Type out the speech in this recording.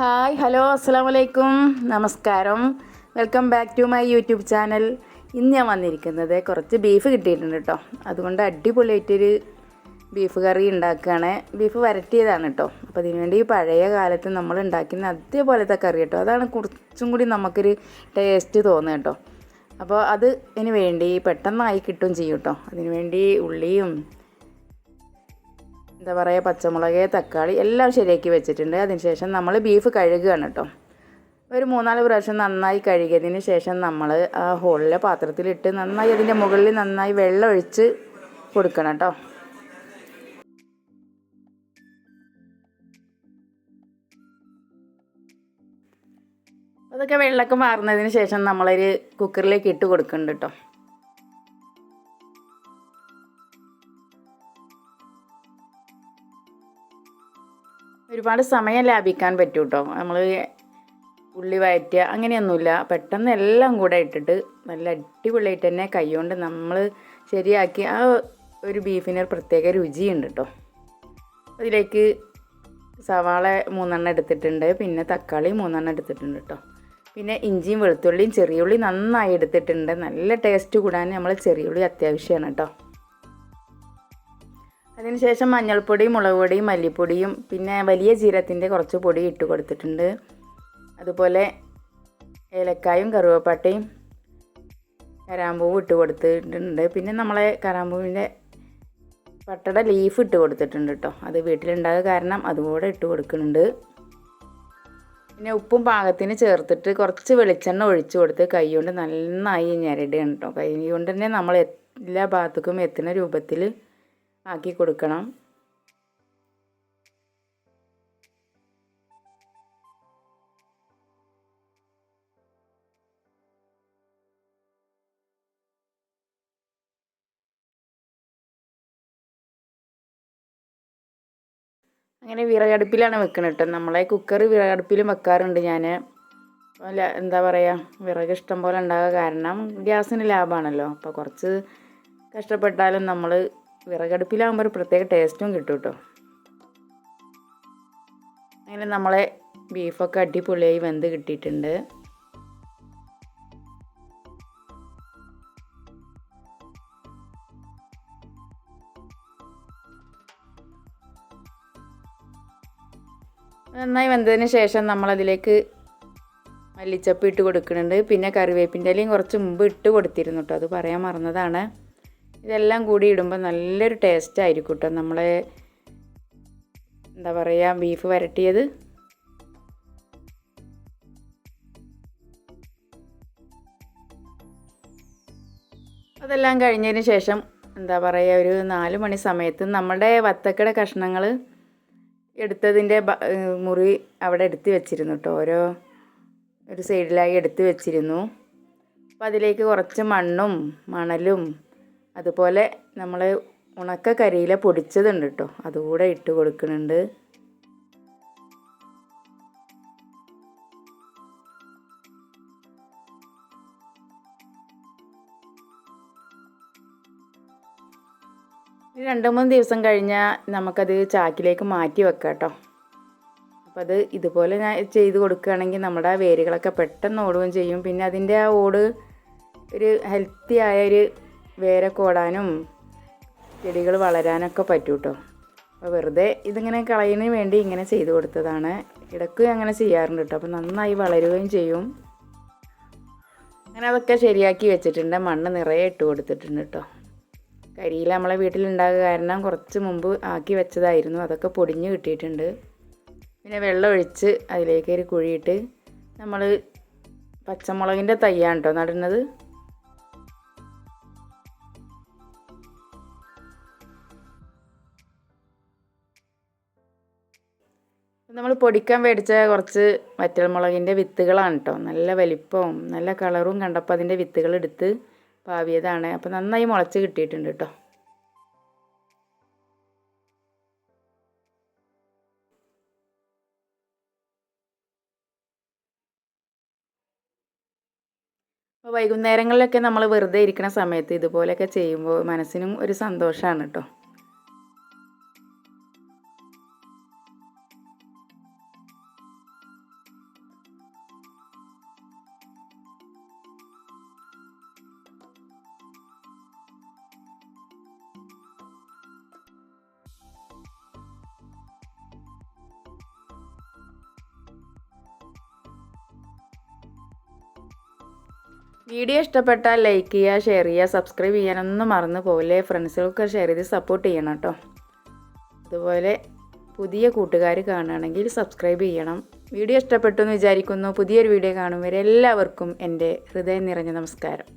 Hi hello അസ്സാം വലൈക്കും നമസ്കാരം. Welcome back to my YouTube channel. ഇന്ന് ഞാൻ വന്നിരിക്കുന്നത് കുറച്ച് ബീഫ് കിട്ടിയിട്ടുണ്ട് കേട്ടോ അതുകൊണ്ട് അടിപൊളിയായിട്ടൊരു ബീഫ് കറി ഉണ്ടാക്കുകയാണ്. ബീഫ് വരട്ടിയതാണ് കേട്ടോ അപ്പോൾ അതിനുവേണ്ടി പഴയ കാലത്ത് നമ്മൾ ഉണ്ടാക്കുന്ന അതേപോലത്തെ കറി കേട്ടോ അതാണ് കുറച്ചും കൂടി നമുക്കൊരു ടേസ്റ്റ് തോന്നുക കേട്ടോ അപ്പോൾ അത് അതിന് വേണ്ടി പെട്ടെന്നായി കിട്ടും ചെയ്യും കേട്ടോ അതിനുവേണ്ടി ഉള്ളിയും എന്താ പറയുക പച്ചമുളക് തക്കാളി എല്ലാം ശരിയാക്കി വെച്ചിട്ടുണ്ട്. അതിനുശേഷം നമ്മൾ ബീഫ് കഴുകുകയാണ് കേട്ടോ ഒരു മൂന്നാൽ പ്രാവശ്യം നന്നായി കഴുകിയതിന് ശേഷം നമ്മൾ ആ ഹോളിലെ പാത്രത്തിലിട്ട് നന്നായി അതിന്റെ മുകളിൽ നന്നായി വെള്ളം ഒഴിച്ച് കൊടുക്കണം കേട്ടോ അതൊക്കെ വെള്ളമൊക്കെ മാറുന്നതിന് ശേഷം നമ്മളൊരു കുക്കറിലേക്ക് ഇട്ട് കൊടുക്കുന്നുണ്ട് കേട്ടോ ഒരുപാട് സമയം ലാഭിക്കാൻ പറ്റും കേട്ടോ നമ്മൾ ഉള്ളി വയറ്റുക അങ്ങനെയൊന്നുമില്ല. പെട്ടെന്ന് എല്ലാം കൂടെ ഇട്ടിട്ട് നല്ല അടിപൊളിയായിട്ട് തന്നെ കൈകൊണ്ട് നമ്മൾ ശരിയാക്കി ആ ഒരു ബീഫിന് ഒരു പ്രത്യേക രുചിയുണ്ട് കേട്ടോ അതിലേക്ക് സവാള മൂന്നെണ്ണം എടുത്തിട്ടുണ്ട്. പിന്നെ തക്കാളി മൂന്നെണ്ണം എടുത്തിട്ടുണ്ട് കേട്ടോ പിന്നെ ഇഞ്ചിയും വെളുത്തുള്ളിയും ചെറിയുള്ളി നന്നായി എടുത്തിട്ടുണ്ട്. നല്ല ടേസ്റ്റ് കൂടാൻ നമ്മൾ ചെറിയുള്ളി അത്യാവശ്യമാണ് കേട്ടോ അതിനുശേഷം മഞ്ഞൾപ്പൊടി മുളക് പൊടി മല്ലിപ്പൊടിയും പിന്നെ വലിയ ജീരത്തിന്റെ കുറച്ച് പൊടി ഇട്ട് കൊടുത്തിട്ടുണ്ട്. അതുപോലെ ഏലക്കായും കറുവപ്പട്ടയും കരാമ്പൂവും ഇട്ട് കൊടുത്തിട്ടുണ്ട്. പിന്നെ നമ്മളെ കരാമ്പൂവിന്റെ പട്ടട ലീഫ് ഇട്ട് കൊടുത്തിട്ടുണ്ട് കേട്ടോ. അത് വീട്ടിലുണ്ടാകുക കാരണം അതുകൂടെ ഇട്ട് കൊടുക്കുന്നുണ്ട്. പിന്നെ ഉപ്പും പാകത്തിന് ചേർത്തിട്ട് കുറച്ച് വെളിച്ചെണ്ണ ഒഴിച്ചു കൊടുത്ത് കൈ കൊണ്ട് നന്നായി ഞെരടുകയാണ് കേട്ടോ. കൈ കൊണ്ട് തന്നെ നമ്മൾ എല്ലാ ഭാഗത്തേക്കും എത്തുന്ന രൂപത്തിൽ ആക്കി കൊടുക്കണം. അങ്ങനെ വിറകടുപ്പിലാണ് വെക്കുന്നത് കേട്ടോ നമ്മളെ കുക്കർ വിറകടുപ്പിലും വെക്കാറുണ്ട് ഞാൻ അല്ല എന്താ പറയുക വിറക് ഇഷ്ടം പോലെ ഉണ്ടാകുക കാരണം ഗ്യാസിന് ലാഭമാണല്ലോ അപ്പോൾ കുറച്ച് കഷ്ടപ്പെട്ടാലും നമ്മൾ വിറകടുപ്പിലാകുമ്പോൾ ഒരു പ്രത്യേക ടേസ്റ്റും കിട്ടും കേട്ടോ അങ്ങനെ നമ്മളെ ബീഫൊക്കെ അടിപൊളിയായി വെന്ത് കിട്ടിയിട്ടുണ്ട്. നന്നായി വെന്തതിന് ശേഷം നമ്മളതിലേക്ക് മല്ലിച്ചപ്പ് ഇട്ട് കൊടുക്കുന്നുണ്ട്. പിന്നെ കറിവേപ്പിന്റെ ഇലയും കുറച്ച് മുമ്പ് ഇട്ട് കൊടുത്തിരുന്നു കേട്ടോ അത് പറയാൻ മറന്നതാണ്. ഇതെല്ലാം കൂടി ഇടുമ്പോൾ നല്ലൊരു ടേസ്റ്റ് ആയിരിക്കും കേട്ടോ നമ്മളെ എന്താ പറയുക ബീഫ് വരട്ടിയത്. അതെല്ലാം കഴിഞ്ഞതിന് ശേഷം എന്താ പറയുക ഒരു നാല് മണി സമയത്ത് നമ്മുടെ വത്തക്കട കഷ്ണങ്ങൾ എടുത്തതിന്റെ മുറി അവിടെ എടുത്ത് വെച്ചിരുന്നു കേട്ടോ ഓരോ ഒരു സൈഡിലായി എടുത്ത് വെച്ചിരുന്നു. അപ്പോൾ അതിലേക്ക് കുറച്ച് മണ്ണും മണലും അതുപോലെ നമ്മൾ ഉണക്ക കരിയില പൊടിച്ചതുണ്ട് കേട്ടോ അതുകൂടെ ഇട്ട് കൊടുക്കുന്നുണ്ട്. രണ്ട് മൂന്ന് ദിവസം കഴിഞ്ഞാൽ നമുക്കത് ചാക്കിലേക്ക് മാറ്റി വെക്കാം കേട്ടോ അപ്പോൾ അത് ഇതുപോലെ ഞാൻ ചെയ്ത് കൊടുക്കുകയാണെങ്കിൽ നമ്മുടെ വേരുകളൊക്കെ പെട്ടെന്ന് ഓടുകയും ചെയ്യും. പിന്നെ അതിന്റെ ആ ഓട് ഒരു ഹെൽത്തി ആയ ഒരു വേരൊക്കെ ഓടാനും ചെടികൾ വളരാനൊക്കെ പറ്റും കേട്ടോ അപ്പോൾ വെറുതെ ഇതിങ്ങനെ കളയുന്നതിന് വേണ്ടി ഇങ്ങനെ ചെയ്ത് കൊടുത്തതാണ്. ഇടയ്ക്ക് അങ്ങനെ ചെയ്യാറുണ്ട് കേട്ടോ. അപ്പോൾ നന്നായി വളരുകയും ചെയ്യും. അങ്ങനെ അതൊക്കെ ശരിയാക്കി വെച്ചിട്ടുണ്ട്. മണ്ണ് നിറയെ ഇട്ട് കൊടുത്തിട്ടുണ്ട് കേട്ടോ. കരിയിൽ നമ്മളെ വീട്ടിലുണ്ടാകുക കാരണം കുറച്ച് മുമ്പ് ആക്കി വെച്ചതായിരുന്നു. അതൊക്കെ പൊടിഞ്ഞ് കിട്ടിയിട്ടുണ്ട്. പിന്നെ വെള്ളം ഒഴിച്ച് അതിലേക്ക് കുഴിയിട്ട് നമ്മൾ പച്ചമുളകിന്റെ തയ്യാണ് കേട്ടോ നടുന്നത്. നമ്മൾ പൊടിക്കാൻ മേടിച്ച കുറച്ച് വറ്റൽമുളകിന്റെ വിത്തുകളാണ് കേട്ടോ നല്ല വലിപ്പവും നല്ല കളറും കണ്ടപ്പോൾ അതിന്റെ വിത്തുകൾ എടുത്ത് പാവിയതാണ്. അപ്പോൾ നന്നായി മുളച്ച് കിട്ടിയിട്ടുണ്ട് കേട്ടോ അപ്പോൾ വൈകുന്നേരങ്ങളിലൊക്കെ നമ്മൾ വെറുതെ ഇരിക്കുന്ന സമയത്ത് ഇതുപോലെയൊക്കെ ചെയ്യുമ്പോൾ മനസ്സിനും ഒരു സന്തോഷമാണ് കേട്ടോ വീഡിയോ ഇഷ്ടപ്പെട്ടാൽ ലൈക്ക് ചെയ്യുക ഷെയർ ചെയ്യുക സബ്സ്ക്രൈബ് ചെയ്യാനൊന്നും മറന്നു പോകില്ലേ ഫ്രണ്ട്സുകൾക്ക് ഷെയർ ചെയ്ത് സപ്പോർട്ട് ചെയ്യണം കേട്ടോ അതുപോലെ പുതിയ കൂട്ടുകാർ കാണുകയാണെങ്കിൽ സബ്സ്ക്രൈബ് ചെയ്യണം. വീഡിയോ ഇഷ്ടപ്പെട്ടു എന്ന് വിചാരിക്കുന്നു. പുതിയൊരു വീഡിയോ കാണും വരെ എല്ലാവർക്കും എന്റെ ഹൃദയം നിറഞ്ഞ നമസ്കാരം.